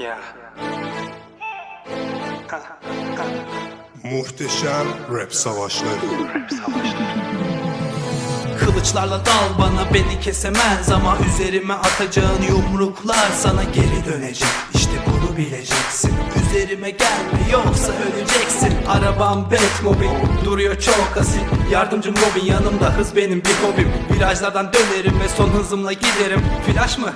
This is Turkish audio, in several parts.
Yeah. Muhteşem rap savaşları. Kılıçlarla dal bana beni kesemez ama üzerime atacağın yumruklar sana geri dönecek bileceksin Üzerime gelme yoksa öleceksin. Arabam Batmobile duruyor çok asil Yardımcım Robin yanımda hız benim bir hobim. Virajlardan dönerim ve son hızımla giderim. Flash mı?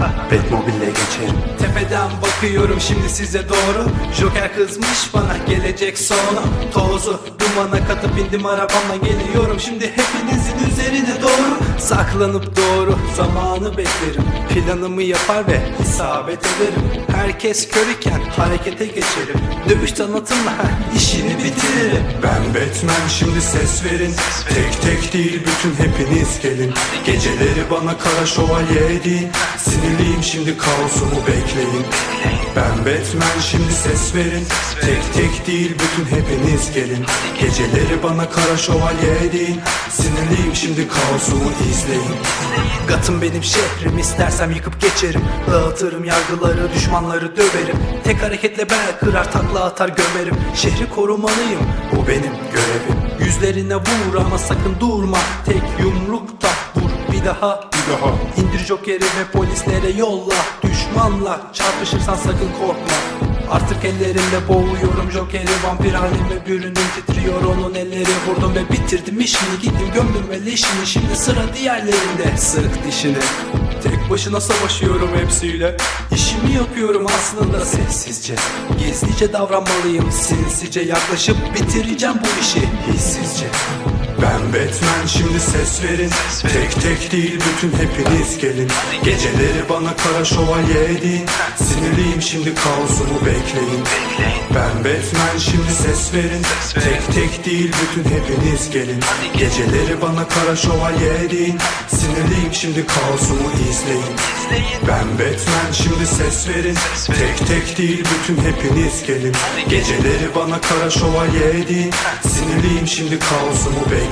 Batmobile'le geçerim. Tepeden bakıyorum şimdi size doğru. Joker kızmış bana gelecek sonu Tozu dumana katıp bindim arabamla geliyorum. Şimdi hepinizin üzerine doğru. Saklanıp doğru zamanı beklerim. Planımı yapar ve isabet ederim. Herkes kör iken harekete geçerim Dövüş tanıtımla işini bitiririm Ben Batman şimdi ses verin. Tek tek değil bütün hepiniz gelin. Geceleri bana kara şövalye deyin Sinirliyim şimdi kaosumu bekleyin. Ben Batman şimdi ses verin. Tek tek değil bütün hepiniz gelin. Geceleri bana kara şövalye deyin Sinirliyim şimdi kaosumu izleyin. Gatım benim şehrim istersem yıkıp geçerim. Dağıtırım yargıları düşmanları döverim. Tek hareketle ben kırar takla atar gömerim. Şehri korumalıyım bu benim görevim. Yüzlerine vur ama sakın durma. Tek yumrukta vur. Bir daha Bir daha. İndir Joker'i ve polislere yolla. Düşmanla çarpışırsan sakın korkma Artık ellerimde boğuyorum Joker'i Vampir halime büründüm titriyor. Onun elleri Vurdum ve bitirdim işini. Gittim gömdüm ve leşini. Şimdi sıra diğerlerinde. Sık dişini Tek başına savaşıyorum hepsiyle. İşimi yapıyorum aslında sessizce. Gizlice davranmalıyım sinsice. Yaklaşıp bitireceğim bu işi hissizce Ben Batman şimdi ses verin. Tek tek değil bütün hepiniz gelin. Geceleri bana kara şövalye deyin Sinirliyim şimdi kaosumu bekleyin. Ben Batman şimdi ses verin. Tek tek değil bütün hepiniz gelin. Geceleri bana kara şövalye deyin Sinirliyim şimdi kaosumu izleyin. Ben Batman şimdi ses verin. Tek tek değil bütün hepiniz gelin. Geceleri bana kara şövalye deyin Sinirliyim şimdi kaosumu bekleyin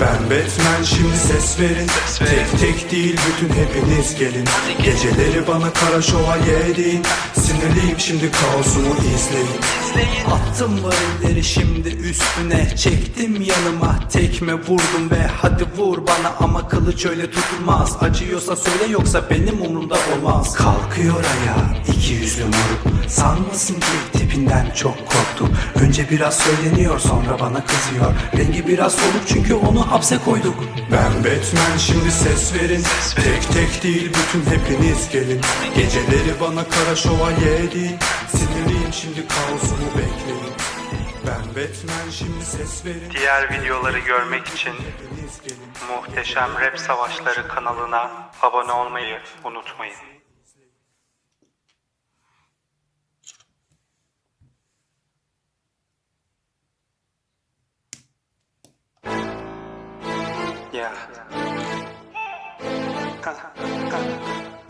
Ben Batman şimdi ses verin. Tek tek değil bütün hepiniz gelin. Geceleri bana kara şövalye deyin Sinirliyim şimdi kaosumu izleyin. Attım varilleri şimdi üstüne. Çektim yanıma tekme vurdum ve hadi vur bana. Ama kılıç öyle tutulmaz. Acıyorsa söyle yoksa benim umurumda olmaz. Kalkıyor ayağa iki yüzlü moruk. Sanmasın ki tipinden çok korktum Önce biraz söyleniyor sonra bana kızıyor. Rengi biraz soluk çünkü onu hapse koyduk. Ben Batman şimdi ses verin. Tek tek değil bütün hepiniz gelin. Geceleri bana kara şövalye deyin Sinirliyim şimdi kaosumu bekleyin. Ben Batman şimdi ses verin. Diğer videoları görmek için Muhteşem Rap Savaşları kanalına abone olmayı unutmayın. Yeah.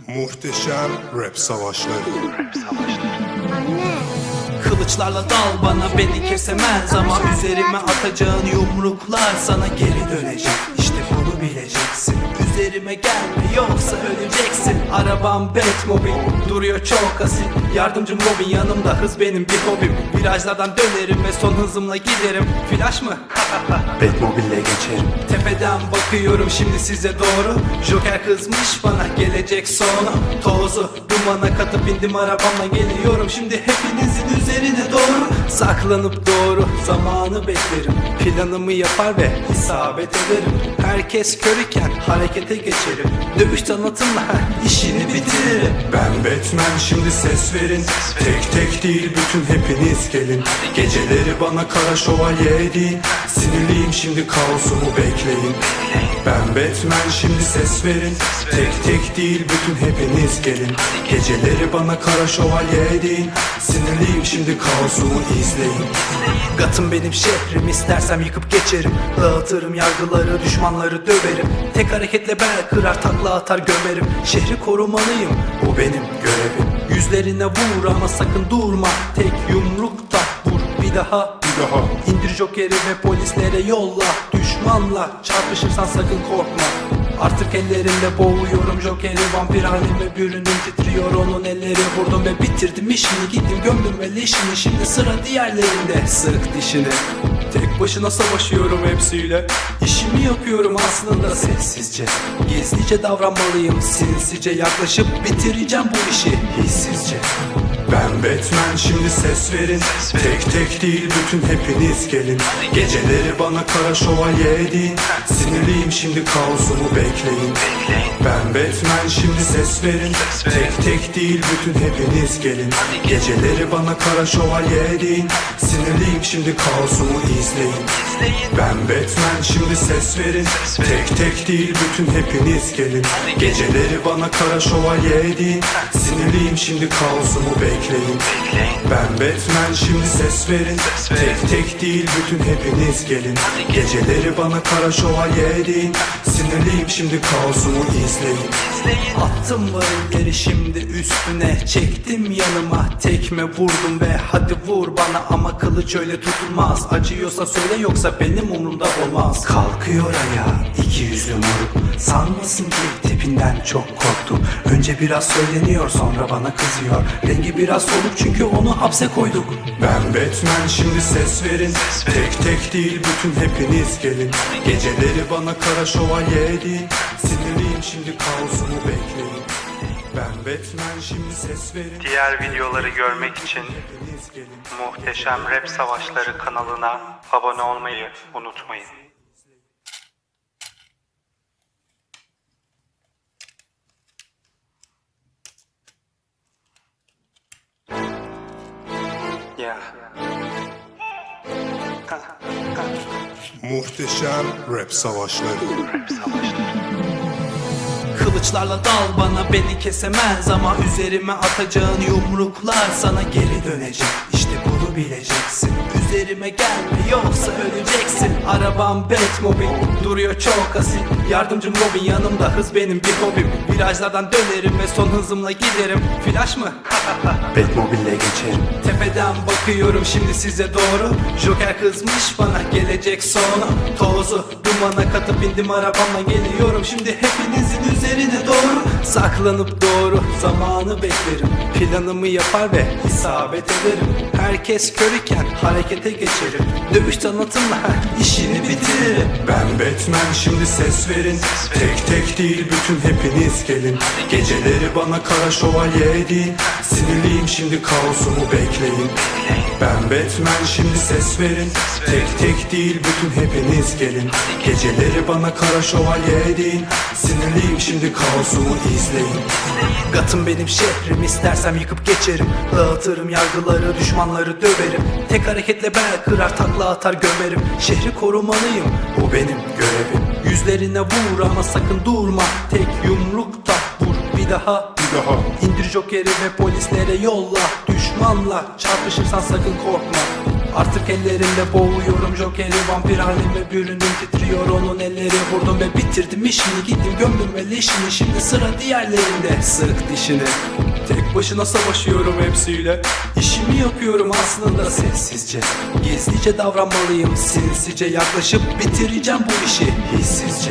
Muhteşem rap savaşları. Anne. Kılıçlarla dal bana beni kesemez ama üzerime atacağın yumruklar sana geri dönecek. İşte bunu bileceksin Üzerime gelme yoksa öleceksin. Arabam Batmobile duruyor çok asil Yardımcım Robin yanımda hız benim bir hobim. Virajlardan dönerim ve son hızımla giderim. Flash mı? Batmobile'le geçerim. Tepeden bakıyorum şimdi size doğru. Joker kızmış bana gelecek sonu Tozu dumana katıp bindim arabamla geliyorum. Şimdi hepinizin üzerine Saklanıp doğru zamanı beklerim. Planımı yapar ve isabet ederim. Herkes kör iken harekete geçerim. Dövüş tanıtımla işini bitiririm. Ben Batman şimdi ses verin. Tek tek değil bütün hepiniz gelin. Geceleri bana kara şövalye deyin Sinirliyim şimdi kaosumu bekleyin. Ben Batman şimdi ses verin. Tek tek değil bütün hepiniz gelin. Geceleri bana kara şövalye deyin Sinirliyim şimdi kaosumu izleyin. Gatım benim şehrim istersem yıkıp geçerim. Dağıtırım yargıları düşmanları döverim. Tek hareketle ben kırar takla atar gömerim. Şehri korumalıyım bu benim görevim. Yüzlerine vur ama sakın durma. Tek yumrukta vur bir daha Bir daha. İndir Joker'i ve polislere yolla. Düşmanla çarpışırsan sakın korkma Artık ellerinde boğuyorum Joker'i Vampir halime büründüm titriyor onun elleri Vurdum ve bitirdim işini. Gittim gömdüm ve Şimdi sıra diğerlerinde. Sık dişini. Tek başına savaşıyorum hepsiyle. İşimi yapıyorum aslında sessizce. Gizlice davranmalıyım sinsice. Yaklaşıp bitireceğim bu işi hissizce Ben Batman şimdi ses verin. Tek tek değil bütün hepiniz gelin. Geceleri bana kara şövalye edin. Sinirliyim şimdi kaosumu bekleyin. Ben Batman şimdi ses verin. Tek tek değil bütün hepiniz gelin. Geceleri bana kara şövalye edin. Sinirliyim şimdi kaosumu izleyin. Ben Batman şimdi ses verin. Tek tek değil bütün hepiniz gelin. Geceleri bana kara şövalye edin. Sinirliyim şimdi kaosumu bekleyin Ben Batman şimdi ses verin. Tek tek değil bütün hepiniz gelin. Geceleri bana kara şövalye edin Sinirliyim şimdi kaosumu izleyin. Attım varilleri şimdi üstüne. Çektim yanıma. Tekme vurdum ve hadi vur bana. Ama kılıç öyle tutulmaz. Acıyorsa söyle yoksa benim umurumda olmaz. Kalkıyor ayağa iki yüzlü moruk Sanmasın ki tipinden çok korktum Önce biraz söyleniyor sonra bana kızıyor. Rengi biraz soluk çünkü onu hapse koyduk. Ben Batman şimdi ses verin. Tek tek değil bütün hepiniz gelin. Geceleri bana kara şövalye edin. Sinirliyim şimdi kaosumu bekleyin. Ben Batman şimdi ses verin. Diğer videoları görmek için Muhteşem Rap Savaşları kanalına abone olmayı unutmayın. Muhteşem Rap Savaşları. Kılıçlarla dal bana beni kesemez Ama üzerime atacağın yumruklar sana geri dönecek. İşte bunu bileceksin. Üzerime gelme yoksa öleceksin Arabam Batmobile duruyor çok asil. Yardımcım Robin yanımda hız benim bir hobim. Virajlardan dönerim ve son hızımla giderim. Flash mı? Batmobile'le geçerim. Tepeden bakıyorum şimdi size doğru. Joker kızmış bana gelecek sonu Tozu dumana katıp bindim arabamla geliyorum. Şimdi hepinizin üzerine doğru. Saklanıp doğru zamanı beklerim. Planımı yapar ve isabet ederim. Herkes kör iken harekete geçerim. Dövüş tanıtımla heh, işini bitiririm Ben Batman şimdi ses verin. Tek tek değil bütün hepiniz gelin. Geceleri bana kara şövalye edin. Sinirliyim şimdi kaosumu bekleyin. Ben Batman şimdi ses verin. Tek tek değil bütün hepiniz gelin. Geceleri bana kara şövalye edin. Sinirliyim şimdi kaosumu izleyin. Gatım benim şehrim istersem yıkıp geçerim. Dağıtırım yargıları düşmanları döverim. Tek hareketle bel kırar takla atar gömerim. Şehri korumalıyım. Bu benim görevim. Yüzlerine vur ama sakın durma. Tek yumrukta vur bir daha Bir daha. İndir Joker'i ve polislere yolla. Düşmanla çarpışırsan sakın korkma Artık ellerinde boğuyorum Joker'i Vampir halime büründüm titriyor. Onun elleri Vurdum ve bitirdim işini. Gittim gömdüm ve leşini Şimdi sıra diğerlerinde. Sık dişini Tek başına savaşıyorum hepsiyle. İşimi yapıyorum aslında sessizce. Gizlice davranmalıyım sinsice. Yaklaşıp bitireceğim bu işi hissizce